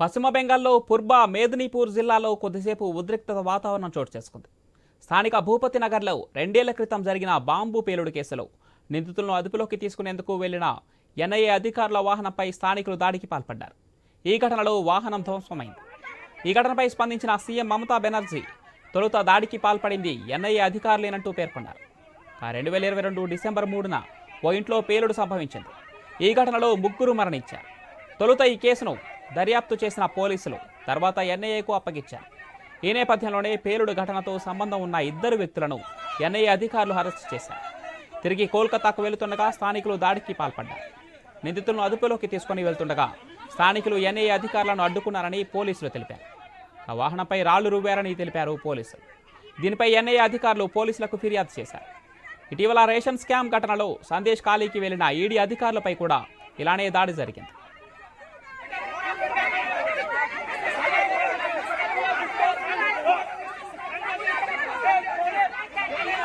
పశ్చిమ బెంగాల్లో పుర్బా మేదినీపూర్ జిల్లాలో కొద్దిసేపు ఉద్రిక్తత వాతావరణం చోటు చేసుకుంది. స్థానిక భూపతి నగర్లో రెండేళ్ళ క్రితం జరిగిన బాంబు పేలుడు కేసులో నిందితులను అదుపులోకి తీసుకునేందుకు వెళ్ళిన ఎన్ఐఏ అధికారుల వాహనంపై స్థానికులు దాడికి పాల్పడ్డారు. ఈ ఘటనలో వాహనం ధ్వంసమైంది. ఈ ఘటనపై స్పందించిన సీఎం మమతా బెనర్జీ తొలుత దాడికి పాల్పడింది ఎన్ఐఏ అధికారులేనంటూ పేర్కొన్నారు. రెండు వేల ఇరవై రెండు డిసెంబర్ మూడున ఓ ఇంట్లో పేలుడు సంభవించింది. ఈ ఘటనలో ముగ్గురు మరణించారు. తొలుత ఈ కేసును దర్యాప్తు చేసిన పోలీసులు తర్వాత ఎన్ఐఏకు అప్పగించారు. ఈ నేపథ్యంలోనే పేలుడు ఘటనతో సంబంధం ఉన్న ఇద్దరు వ్యక్తులను ఎన్ఐఏ అధికారులు అరెస్టు చేశారు. తిరిగి కోల్కతాకు వెళుతుండగా స్థానికులు దాడికి పాల్పడ్డారు. నిందితులను అదుపులోకి తీసుకొని వెళ్తుండగా స్థానికులు ఎన్ఐఏ అధికారులను అడ్డుకున్నారని పోలీసులు తెలిపారు. ఆ వాహనంపై రాళ్ళు రువ్వారని తెలిపారు పోలీసులు. దీనిపై ఎన్ఐఏ అధికారులు పోలీసులకు ఫిర్యాదు చేశారు. ఇటీవల రేషన్ స్కామ్ ఘటనలో సందేశ్ ఖాళీకి వెళ్ళిన ఈడీ అధికారులపై కూడా ఇలానే దాడి జరిగింది.